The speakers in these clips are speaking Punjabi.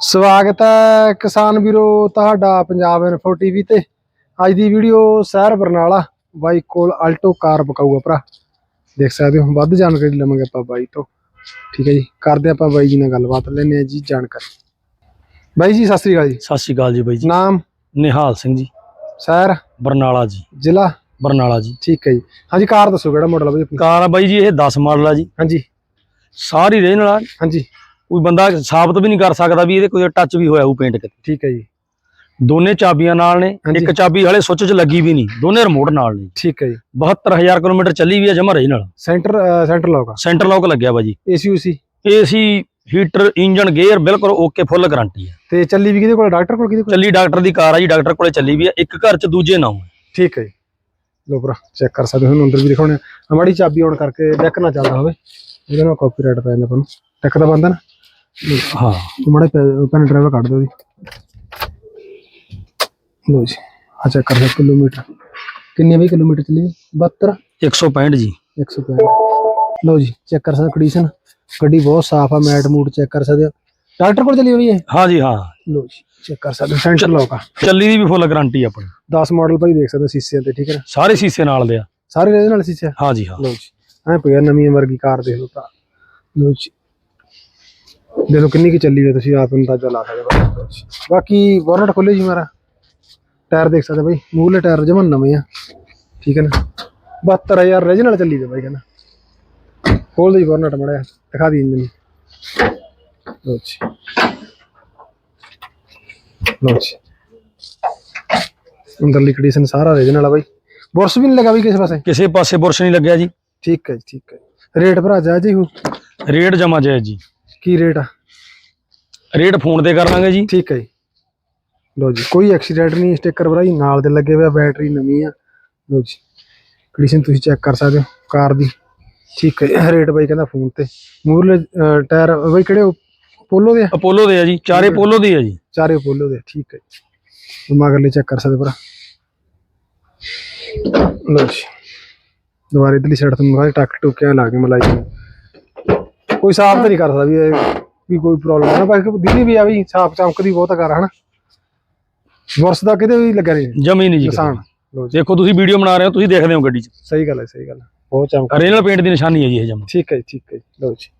ਸਵਾਗਤ ਹੈ ਕਿਸਾਨ ਵੀਰੋ ਤੁਹਾਡਾ ਪੰਜਾਬ ਇਨਫੋ ਟੀਵੀ ਤੇ। ਅੱਜ ਦੀ ਵੀਡੀਓ ਸ਼ਹਿਰ ਬਰਨਾਲਾ ਬਾਈ ਕੋਲ ਆਲਟੋ ਕਾਰ ਬਕਾਊਗਾ ਭਰਾ। ਦੇਖ ਸਕਦੇ ਹੋ ਵੱਧ ਜਾਣਕਾਰੀ ਲਵਾਂਗੇ ਆਪਾਂ ਬਾਈ ਤੋਂ। ਠੀਕ ਹੈ ਜੀ ਕਰਦੇ ਆਪਾਂ ਬਾਈ ਜੀ ਨਾਲ ਗੱਲਬਾਤ ਲੈਣੇ ਆ ਜੀ ਜਾਣਕਾਰੀ। ਬਾਈ ਜੀ ਸਤਿ ਸ੍ਰੀ ਅਕਾਲ ਜੀ। ਸਤਿ ਸ਼੍ਰੀ ਅਕਾਲ ਜੀ ਬਾਈ ਜੀ। ਨਾਮ? ਨਿਹਾਲ ਸਿੰਘ ਜੀ। ਸ਼ਹਿਰ? ਬਰਨਾਲਾ ਜੀ। ਜ਼ਿਲ੍ਹਾ? ਬਰਨਾਲਾ ਜੀ। ਠੀਕ ਹੈ ਜੀ। ਹਾਂਜੀ ਕਾਰ ਦੱਸੋ ਕਿਹੜਾ ਮਾਡਲ ਆ ਬਾਈ ਆਪਣੀ? ਕਾਰ ਆ ਬਾਈ ਜੀ ਇਹ 10 ਮਾਡਲ ਆ ਜੀ। ਹਾਂਜੀ। ਸਾਰੀ ਰੇਂਜ ਨਾਲ ਹਾਂਜੀ। ਕੋਈ ਬੰਦਾ ਸਾਬਤ ਵੀ ਨਹੀਂ ਕਰ ਸਕਦਾ ਵੀ ਇਹਦੇ ਕੋਈ ਟੱਚ ਵੀ ਹੋਇਆ ਉਹ ਪੇਂਟ ਕਿਤੇ ਠੀਕ ਹੈ ਜੀ। ਦੋਨੇ ਚਾਬੀਆਂ ਨਾਲ ਨੇ। ਇੱਕ ਚਾਬੀ ਹਲੇ ਸੁੱਚ 'ਚ ਲੱਗੀ ਵੀ ਨਹੀਂ ਦੋਨੇ ਰਿਮੋਟ ਨਾਲ ਨੇ। ਠੀਕ ਹੈ ਜੀ। 72000 ਕਿਲੋਮੀਟਰ ਚੱਲੀ ਵੀ ਆ ਜਮਾ ਰਹੀ ਨਾਲ। Centre centre lock centre lock ਲੱਗਿਆ ਬਾਈ ਜੀ। ਏਸੀ ਯੂਸੀ ਏਸੀ ਹੀਟਰ ਇੰਜਨ ਗੇਅਰ ਬਿਲਕੁਲ ਓਕੇ ਫੁੱਲ ਗਾਰੰਟੀ ਹੈ ਤੇ ਚੱਲੀ ਵੀ ਕਿਹਦੇ ਕੋਲ? ਡਾਕਟਰ ਕੋਲ ਕਿਹਦੇ ਕੋਲ? ਚੱਲੀ ਡਾਕਟਰ ਦੀ ਕਾਰ ਆ ਜੀ ਡਾਕਟਰ ਕੋਲੇ ਚੱਲੀ ਵੀ ਆ ਇੱਕ ਘਰ 'ਚ ਦੂਜੇ ਨਾਮ ਠੀਕ ਹੈ ਜੀ। ਲੋ ਭਰਾ ਚੈੱਕ ਕਰ ਸਕਦੇ ਹੋ ਅੰਦਰ ਵੀ ਦਿਖਾਉਣੇ ਆ। ਮਾੜੀ ਚਾਬੀ ਆਨ ਕਰਕੇ ਡੈਕ ਨਾ ਚੱਲਦਾ ਹੋਵੇ। ਇਹਦੇ ਨਾਲ ਕਾਪੀਰਾਈਟ ਪੈ ਜਾਂਦਾ ਆਪਾਂ ਨੂੰ। ਡੈਕ ਬੰਦਾ ਨਾ। ਹਾਂ। ਮਾੜੇ ਪੈਨ ਡਰਾਈਵਰ ਕੱਢ ਦਿਓ ਜੀ ਲੋ ਜੀ ਆ ਚੈੱਕ ਕਰ ਸਕਦੇ ਕਿਲੋਮੀਟਰ। ਕਿੰਨੇ ਵੀ ਕਿਲੋਮੀਟਰ ਚੱਲੀ 72 165 ਜੀ। 165 ਲੋ ਜੀ ਚੈੱਕ ਕਰ ਸਕਦੇ ਕੰਡੀਸ਼ਨ ਗੱਡੀ ਬਹੁਤ ਸਾਫ਼ ਆ ਮੈਟ ਮੂਡ ਚੈੱਕ ਕਰ ਸਕਦੇ ਹੋ ਡਾਕਟਰ ਕੋਲ ਚੱਲੀ ਹੋਈ ਹੈ ਹਾਂ ਜੀ ਹਾਂ। ਲੋ ਜੀ ਚੈੱਕ ਕਰ ਸਕਦੇ ਸੈਂਟਰ ਲੌਕ ਆ। ਚੱਲੀ ਦੀ ਵੀ ਫੁੱਲ ਗਾਰੰਟੀ ਆਪਣੀ। 10 ਮਾਡਲ ਭਾਈ ਦੇਖ ਸਕਦੇ ਸੀਸਿਆਂ ਤੇ ਠੀਕ ਹੈ ਸਾਰੇ ਸ਼ੀਸ਼ੇ ਨਾਲ ਦੇ ਆ। ਸਾਰੇ ਇਹਦੇ ਨਾਲ ਸੀਸੇ ਹਾਂ ਜੀ ਹਾਂ। ਲੋ ਜੀ ਐ ਪਿਆ ਨਵੀਂ ਵਰਗੀ ਕਾਰ ਦੇਖ ਲਓ ਤਾਂ ਲੋ ਜੀ ਦੇਖੋ ਕਿੰਨੀ ਕੀ ਚੱਲੀ ਹੈ ਤੁਸੀਂ ਆਪ ਅੰਦਾਜ਼ਾ ਲਾ ਸਕਦੇ ਹੋ। ਬਾਕੀ ਬੋਨਟ ਖੋਲੇ ਜੀ ਮਾਰਾ। ਟਾਇਰ ਦੇਖ ਸਕਦੇ ਬਾਈ ਮੂਹਰਲੇ ਟਾਇਰ ਜਮਨ ਨਵੇਂ ਆ। ਠੀਕ ਹੈ ਨਾ? 72000 ਰੀਜਨਲ ਚੱਲੀ ਦੇ ਬਾਈ ਕਹਿੰਦਾ ਖੋਲ ਦੇ ਬੋਨਟ ਮੜਿਆ ਦਿਖਾ ਦੀ ਇੰਜਨ ਲੋ ਜੀ। ਲੋ ਜੀ। ਅੰਦਰਲੀ ਕੰਡੀਸ਼ਨ ਸਾਰਾ ਰੀਜਨਲ ਆ ਬਾਈ। ਬੁਰਸ ਵੀ ਨਹੀਂ ਲੱਗਾ ਵੀ ਕਿਸੇ ਪਾਸੇ? ਕਿਸੇ ਪਾਸੇ ਬੁਰਸ਼ ਨਹੀਂ ਲੱਗਿਆ ਜੀ। ਠੀਕ ਹੈ ਜੀ ਠੀਕ ਹੈ। ਰੇਟ ਭਰਾ ਜਾ ਜੀ ਹੋ ਰੇਟ ਜਮਾ ਜਾਇਜ਼ ਜੀ। ਕੀ ਰੇਟ ਆ? ਰੇਟ ਫੋਨ ਤੇ ਕਰ ਲਾਂਗੇ ਜੀ। ਠੀਕ ਹੈ ਜੀ। ਲੋ ਜੀ ਕੋਈ ਐਕਸੀਡੈਂਟ ਨਹੀਂ ਸਟicker ਭਰਾਈ ਨਾਲ ਦੇ ਲੱਗੇ ਹੋਇਆ ਬੈਟਰੀ ਨਵੀਂ ਆ। ਲੋ ਜੀ ਕੰਡੀਸ਼ਨ ਤੁਸੀਂ ਚੈੱਕ ਕਰ ਸਕਦੇ ਹੋ ਕਾਰ ਦੀ। ਠੀਕ ਹੈ ਰੇਟ ਬਾਈ ਕਹਿੰਦਾ ਫੋਨ ਤੇ। ਮੂਰਲੇ ਟਾਇਰ ਬਾਈ ਕਿਹੜੇ ਪੋਲੋ ਦੇ ਆ? ਅਪੋਲੋ ਦੇ ਆ ਜੀ ਚਾਰੇ ਪੋਲੋ ਦੇ ਆ ਜੀ। ਚਾਰੇ ਪੋਲੋ ਦੇ ਠੀਕ ਹੈ ਜੀ। ਮਗਰਲੇ ਚੈੱਕ ਕਰ ਸਕਦੇ ਭਰਾ। ਲੋ ਜੀ ਦੁਬਾਰਾ ਇਧਰਲੀ ਸਾਈਡ ਤੋਂ ਮਗਰ ਟੱਕ ਟੁਕਿਆ ਲੱਗ ਗਿਆ ਮਲਾਈ। ਕੋਈ ਸਾਫ਼ ਤਾਂ ਨਹੀਂ ਕਰ ਸਕਦਾ ਵੀ ਇਹ ਵੀ ਕੋਈ ਪ੍ਰੋਬਲਮ ਹੈ ਨਾ ਬਾਕੀ ਦੀਦੀ ਵੀ ਆ ਵੀ ਸਾਫ਼ ਚਮਕਦੀ ਬਹੁਤ ਕਾਰ ਹਨਾ? ਵਰਸ ਦਾ ਕਿਤੇ ਵੀ ਲੱਗਾ ਨਹੀਂ। ਜਮੀ ਨਹੀਂ ਜੀ ਕਿਸਾਨ ਲੋ ਜੀ। ਦੇਖੋ ਤੁਸੀਂ ਵੀਡੀਓ ਬਣਾ ਰਹੇ ਹੋ ਤੁਸੀਂ ਦੇਖਦੇ ਹੋ ਗੱਡੀ 'ਚ। ਸਹੀ ਗੱਲ ਹੈ ਸਹੀ ਗੱਲ ਹੈ। ਬਹੁਤ ਚਮਕ ਰੀਜਨਲ ਪੇਂਟ ਦੀ ਨਿਸ਼ਾਨੀ ਹੈ ਜੀ ਇਹ ਜਮਾ। ਠੀਕ ਹੈ ਜੀ ਠੀਕ ਹੈ ਜੀ। ਲੋ ਜੀ।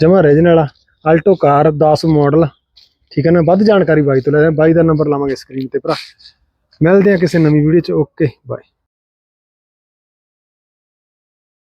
ਜਮਾ ਰੀਜਨਲ ਆ। ਆਲਟੋ ਕਾਰ 10 ਮਾਡਲ ਠੀਕ ਹੈ ਨਾ? ਵੱਧ ਜਾਣਕਾਰੀ ਬਾਈ ਤੋਂ ਲੈ ਰਹੇ ਹਾਂ। ਬਾਈ ਦਾ ਨੰਬਰ ਲਾਵਾਂਗੇ ਸਕਰੀਨ ਤੇ ਭਰਾ। ਮਿਲਦੇ ਆ ਕਿਸੇ ਨਵੀਂ ਵੀਡੀਓ ਚ। Okay bye